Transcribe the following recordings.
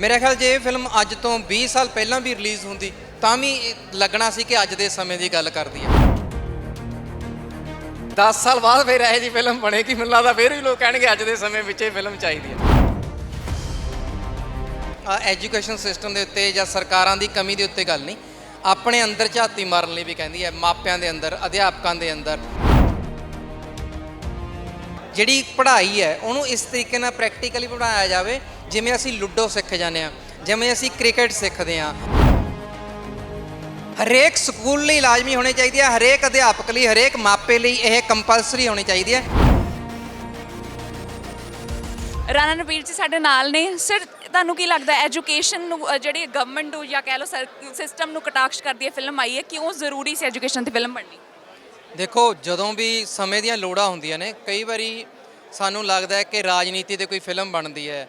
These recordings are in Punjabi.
ਮੇਰੇ ਖਿਆਲ ਜੇ ਇਹ ਫਿਲਮ ਅੱਜ ਤੋਂ 20 ਸਾਲ ਪਹਿਲਾਂ ਵੀ ਰਿਲੀਜ਼ ਹੁੰਦੀ, ਤਾਂ ਵੀ ਲੱਗਣਾ ਸੀ ਕਿ ਅੱਜ ਦੇ ਸਮੇਂ ਦੀ ਗੱਲ ਕਰਦੀ ਹੈ 10 ਸਾਲ ਬਾਅਦ ਫਿਰ ਇਹੋ ਜੀ ਫਿਲਮ ਬਣੇਗੀ, ਮੈਨੂੰ ਲੱਗਦਾ ਫਿਰ ਵੀ ਲੋਕ ਕਹਿਣਗੇ ਅੱਜ ਦੇ ਸਮੇਂ ਵਿੱਚ ਇਹ ਫਿਲਮ ਚਾਹੀਦੀ ਹੈ ਐਜੂਕੇਸ਼ਨ ਸਿਸਟਮ ਦੇ ਉੱਤੇ ਜਾਂ ਸਰਕਾਰਾਂ ਦੀ ਕਮੀ ਦੇ ਉੱਤੇ ਗੱਲ ਨਹੀਂ, ਆਪਣੇ ਅੰਦਰ ਝਾਤੀ ਮਾਰਨ ਲਈ ਵੀ ਕਹਿੰਦੀ ਹੈ ਮਾਪਿਆਂ ਦੇ ਅੰਦਰ, ਅਧਿਆਪਕਾਂ ਦੇ ਅੰਦਰ। ਜਿਹੜੀ ਪੜ੍ਹਾਈ ਹੈ ਉਹਨੂੰ ਇਸ ਤਰੀਕੇ ਨਾਲ ਪ੍ਰੈਕਟੀਕਲੀ ਪੜਾਇਆ ਜਾਵੇ ਜਿਵੇਂ ਅਸੀਂ ਲੁੱਡੋ ਸਿੱਖ ਜਾਂਦੇ ਆ ਜਿਵੇਂ ਅਸੀਂ ਕ੍ਰਿਕਟ ਸਿੱਖਦੇ ਆ ਹਰੇਕ ਸਕੂਲ ਲਈ ਲਾਜ਼ਮੀ ਹੋਣੀ ਚਾਹੀਦੀ ਹੈ ਹਰੇਕ ਅਧਿਆਪਕ ਲਈ ਹਰੇਕ ਮਾਪੇ ਲਈ ਇਹ ਕੰਪਲਸਰੀ ਹੋਣੀ ਚਾਹੀਦੀ ਹੈ। ਰਾਣਾ ਨਵੀਰ ਜੀ ਸਾਡੇ ਨਾਲ ਨੇ। ਸਰ ਤੁਹਾਨੂੰ ਕੀ ਲੱਗਦਾ ਐਜੂਕੇਸ਼ਨ ਨੂੰ ਅ, ਜਿਹੜੀ ਗਵਰਨਮੈਂਟ ਨੂੰ ਜਾਂ ਕਹਿ ਲਓ ਸਿਸਟਮ ਨੂੰ ਕਟਾਕਸ਼ ਕਰਦੀ ਹੈ ਫਿਲਮ ਆਈ ਹੈ ਕਿਉਂ ਜ਼ਰੂਰੀ ਸੀ ਐਜੂਕੇਸ਼ਨ ਤੇ ਫਿਲਮ ਬਣਨੀ? ਦੇਖੋ, ਜਦੋਂ ਵੀ ਸਮੇਂ ਦੀਆਂ ਲੋੜਾਂ ਹੁੰਦੀਆਂ ਨੇ, ਕਈ ਵਾਰੀ ਸਾਨੂੰ ਲੱਗਦਾ ਹੈ ਕਿ ਰਾਜਨੀਤੀ ਤੇ ਕੋਈ ਫਿਲਮ ਬਣਦੀ ਹੈ।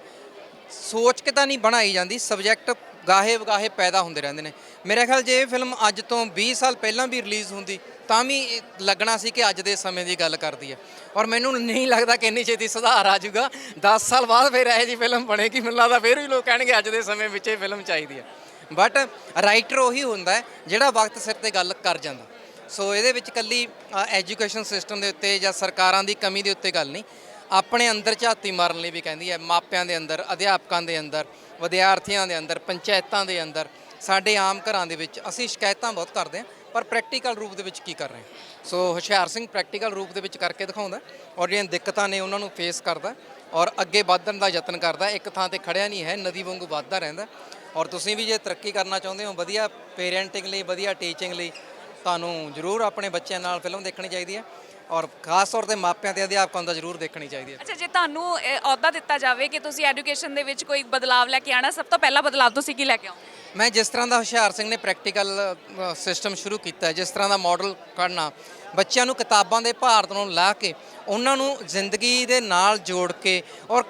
ਸੋਚ ਕੇ ਤਾਂ ਨਹੀਂ ਬਣਾਈ ਜਾਂਦੀ ਸਬਜੈਕਟ ਗਾਹੇ ਵਗਾਹੇ ਪੈਦਾ ਹੁੰਦੇ ਰਹਿੰਦੇ ਨੇ। ਮੇਰੇ ਖਿਆਲ ਜੇ ਇਹ ਫਿਲਮ ਅੱਜ ਤੋਂ 20 ਸਾਲ ਪਹਿਲਾਂ ਵੀ ਰਿਲੀਜ਼ ਹੁੰਦੀ, ਤਾਂ ਵੀ ਇਹ ਲੱਗਣਾ ਸੀ ਕਿ ਅੱਜ ਦੇ ਸਮੇਂ ਦੀ ਗੱਲ ਕਰਦੀ ਹੈ। ਔਰ ਮੈਨੂੰ ਨਹੀਂ ਲੱਗਦਾ ਕਿ ਇੰਨੀ ਛੇਤੀ ਸੁਧਾਰ ਆ ਜਾਊਗਾ। 10 ਸਾਲ ਬਾਅਦ ਫਿਰ ਇਹੋ ਜੀ ਫਿਲਮ ਬਣੇਗੀ, ਮੈਨੂੰ ਲੱਗਦਾ ਫਿਰ ਵੀ ਲੋਕ ਕਹਿਣਗੇ, ਅੱਜ ਦੇ ਸਮੇਂ ਵਿੱਚ ਇਹ ਫਿਲਮ ਚਾਹੀਦੀ ਹੈ। ਬਟ ਰਾਈਟਰ ਉਹੀ ਹੁੰਦਾ ਹੈ, ਜਿਹੜਾ ਵਕਤ ਸਿਰ ਤੇ ਗੱਲ ਕਰ ਜਾਂਦਾ। ਸੋ ਇਹਦੇ ਵਿੱਚ ਕੱਲੀ ਐਜੂਕੇਸ਼ਨ ਸਿਸਟਮ ਦੇ ਉੱਤੇ ਜਾਂ ਸਰਕਾਰਾਂ ਦੀ ਕਮੀ ਦੇ ਉੱਤੇ ਗੱਲ ਨਹੀਂ। ਆਪਣੇ ਅੰਦਰ ਝਾਤੀ ਮਾਰਨ ਲਈ ਵੀ ਕਹਿੰਦੀ ਹੈ, ਮਾਪਿਆਂ ਦੇ ਅੰਦਰ, ਅਧਿਆਪਕਾਂ ਦੇ ਅੰਦਰ, ਵਿਦਿਆਰਥੀਆਂ ਦੇ ਅੰਦਰ, ਪੰਚਾਇਤਾਂ ਦੇ ਅੰਦਰ, ਸਾਡੇ ਆਮ ਘਰਾਂ ਦੇ ਵਿੱਚ ਅਸੀਂ ਸ਼ਿਕਾਇਤਾਂ ਬਹੁਤ ਕਰਦੇ ਹਾਂ, ਪਰ ਪ੍ਰੈਕਟੀਕਲ ਰੂਪ ਦੇ ਵਿੱਚ ਕੀ ਕਰ ਰਹੇ ਸੋ ਹੁਸ਼ਿਆਰ ਸਿੰਘ ਪ੍ਰੈਕਟੀਕਲ ਰੂਪ ਦੇ ਵਿੱਚ ਕਰਕੇ ਦਿਖਾਉਂਦਾ ਔਰ ਜਿਹੜੀਆਂ ਦਿੱਕਤਾਂ ਨੇ ਉਹਨਾਂ ਨੂੰ ਫੇਸ ਕਰਦਾ ਔਰ ਅੱਗੇ ਵਧਣ ਦਾ ਯਤਨ ਕਰਦਾ ਇੱਕ ਥਾਂ ਤੇ ਖੜਿਆ ਨਹੀਂ ਹੈ, ਨਦੀ ਵਾਂਗੂ ਵੱਧਦਾ ਰਹਿੰਦਾ ਔਰ ਤੁਸੀਂ ਵੀ ਜੇ ਤਰੱਕੀ ਕਰਨਾ ਚਾਹੁੰਦੇ ਹੋ, ਵਧੀਆ ਪੇਰੈਂਟਿੰਗ ਲਈ, ਵਧੀਆ ਟੀਚਿੰਗ ਲਈ ਤੁਹਾਨੂੰ ਜ਼ਰੂਰ ਆਪਣੇ ਬੱਚਿਆਂ ਨਾਲ ਫਿਲਮ ਦੇਖਣੀ ਚਾਹੀਦੀ ਹੈ ਔਰ ਖਾਸ ਤੌਰ ਤੇ ਮਾਪਿਆਂ ਤੇ ਅਧਿਆਪਕਾਂ ਦਾ ਜ਼ਰੂਰ ਦੇਖਣੀ ਚਾਹੀਦੀ ਹੈ। ਅੱਛਾ ਜੇ ਤੁਹਾਨੂੰ ਇਹ ਅਹੁਦਾ ਦਿੱਤਾ ਜਾਵੇ ਕਿ ਤੁਸੀਂ ਐਜੂਕੇਸ਼ਨ ਦੇ ਵਿੱਚ ਕੋਈ ਬਦਲਾਵ ਲੈ ਕੇ ਆਣਾ ਸਭ ਤੋਂ ਪਹਿਲਾ ਬਦਲਾਵ ਤੁਸੀਂ ਕੀ ਲੈ ਕੇ ਆਓ ਮੈਂ ਜਿਸ ਤਰ੍ਹਾਂ ਦਾ ਹੁਸ਼ਿਆਰ ਸਿੰਘ ਨੇ ਪ੍ਰੈਕਟੀਕਲ ਸਿਸਟਮ ਸ਼ੁਰੂ ਕੀਤਾ ਹੈ ਜਿਸ ਤਰ੍ਹਾਂ ਦਾ ਮਾਡਲ ਕੱਢਣਾ ਬੱਚਿਆਂ ਨੂੰ ਕਿਤਾਬਾਂ ਦੇ ਭਾਰ ਤੋਂ ਲਾ ਕੇ ਉਹਨਾਂ ਨੂੰ ਜ਼ਿੰਦਗੀ ਦੇ ਨਾਲ ਜੋੜ ਕੇ ਔਰ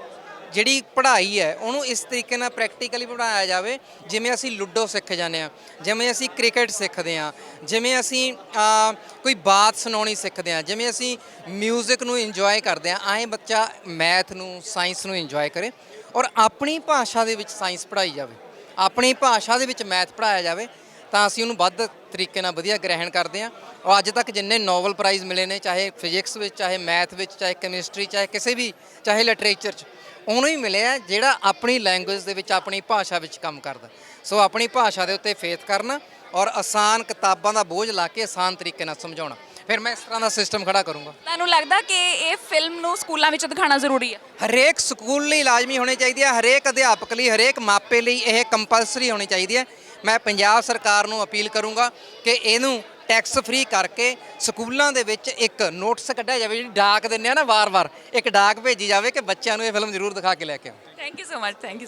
ਜਿਹੜੀ ਪੜ੍ਹਾਈ ਹੈ, ਉਹਨੂੰ ਇਸ ਤਰੀਕੇ ਨਾਲ ਪ੍ਰੈਕਟੀਕਲੀ ਪੜਾਇਆ ਜਾਵੇ, ਜਿਵੇਂ ਅਸੀਂ ਲੁੱਡੋ ਸਿੱਖ ਜਾਂਦੇ ਆ ਜਿਵੇਂ ਅਸੀਂ ਕ੍ਰਿਕਟ ਸਿੱਖਦੇ ਆ ਜਿਵੇਂ ਅਸੀਂ ਕੋਈ ਬਾਤ ਸੁਣਾਉਣੀ ਸਿੱਖਦੇ ਆ ਜਿਵੇਂ ਅਸੀਂ 뮤직 ਨੂੰ ਇੰਜੋਏ ਕਰਦੇ ਆ ਐਂ ਬੱਚਾ ਮੈਥ ਨੂੰ ਸਾਇੰਸ ਨੂੰ ਇੰਜੋਏ ਕਰੇ ਔਰ ਆਪਣੀ ਭਾਸ਼ਾ ਦੇ ਵਿੱਚ ਸਾਇੰਸ ਪੜ੍ਹਾਈ ਜਾਵੇ, ਆਪਣੀ ਭਾਸ਼ਾ ਦੇ ਵਿੱਚ ਮੈਥ ਪੜਾਇਆ ਜਾਵੇ ਤਾਂ ਅਸੀਂ ਉਹਨੂੰ ਵੱਧ ਤਰੀਕੇ ਨਾਲ ਵਧੀਆ ਗ੍ਰਹਿਣ ਕਰਦੇ ਹਾਂ। ਔਰ ਅੱਜ ਤੱਕ ਜਿੰਨੇ ਨੋਬਲ ਪ੍ਰਾਈਜ਼ ਮਿਲੇ ਨੇ ਚਾਹੇ ਫਿਜ਼ਿਕਸ ਵਿੱਚ ਚਾਹੇ ਮੈਥ ਵਿੱਚ ਚਾਹੇ ਕੈਮਿਸਟਰੀ ਚਾਹੇ ਕਿਸੇ ਵੀ ਚਾਹੇ ਲਿਟਰੇਚਰ 'ਚ ਉਹਨੂੰ ਹੀ ਮਿਲਿਆ ਜਿਹੜਾ ਆਪਣੀ ਲੈਂਗੁਏਜ ਦੇ ਵਿੱਚ ਆਪਣੀ ਭਾਸ਼ਾ ਵਿੱਚ ਕੰਮ ਕਰਦਾ। ਸੋ ਆਪਣੀ ਭਾਸ਼ਾ ਦੇ ਉੱਤੇ ਫੇਥ ਕਰਨਾ ਔਰ ਆਸਾਨ ਕਿਤਾਬਾਂ ਦਾ ਬੋਝ ਲਾ ਕੇ ਆਸਾਨ ਤਰੀਕੇ ਨਾਲ ਸਮਝਾਉਣਾ। ਫਿਰ ਮੈਂ ਇਸ ਤਰ੍ਹਾਂ ਦਾ ਸਿਸਟਮ ਖੜਾ ਕਰੂੰਗਾ। ਤੁਹਾਨੂੰ ਲੱਗਦਾ ਕਿ ਇਹ ਫਿਲਮ ਨੂੰ ਸਕੂਲਾਂ ਵਿੱਚ ਦਿਖਾਉਣਾ ਜ਼ਰੂਰੀ ਹੈ? ਹਰੇਕ ਸਕੂਲ ਲਈ ਲਾਜ਼ਮੀ ਹੋਣੀ ਚਾਹੀਦੀ ਹੈ ਹਰੇਕ ਅਧਿਆਪਕ ਲਈ ਹਰੇਕ ਮਾਪੇ ਲਈ ਇਹ ਕੰਪਲਸਰੀ ਹੋਣੀ ਚਾਹੀਦੀ ਹੈ ਮੈਂ ਪੰਜਾਬ ਸਰਕਾਰ ਨੂੰ ਅਪੀਲ ਕਰੂੰਗਾ ਕਿ ਇਹਨੂੰ ਟੈਕਸ ਫ੍ਰੀ ਕਰਕੇ ਸਕੂਲਾਂ ਦੇ ਵਿੱਚ ਇੱਕ ਨੋਟਿਸ ਕੱਢਿਆ ਜਾਵੇ, ਜਿਹੜੀ ਡਾਕ ਦਿੰਦੇ ਆ ਨਾ ਵਾਰ-ਵਾਰ, ਇੱਕ ਡਾਕ ਭੇਜੀ ਜਾਵੇ ਕਿ ਬੱਚਿਆਂ ਨੂੰ ਇਹ ਫਿਲਮ ਜ਼ਰੂਰ ਦਿਖਾ ਕੇ ਲੈ ਕੇ ਆਓ। Thank you so much thank you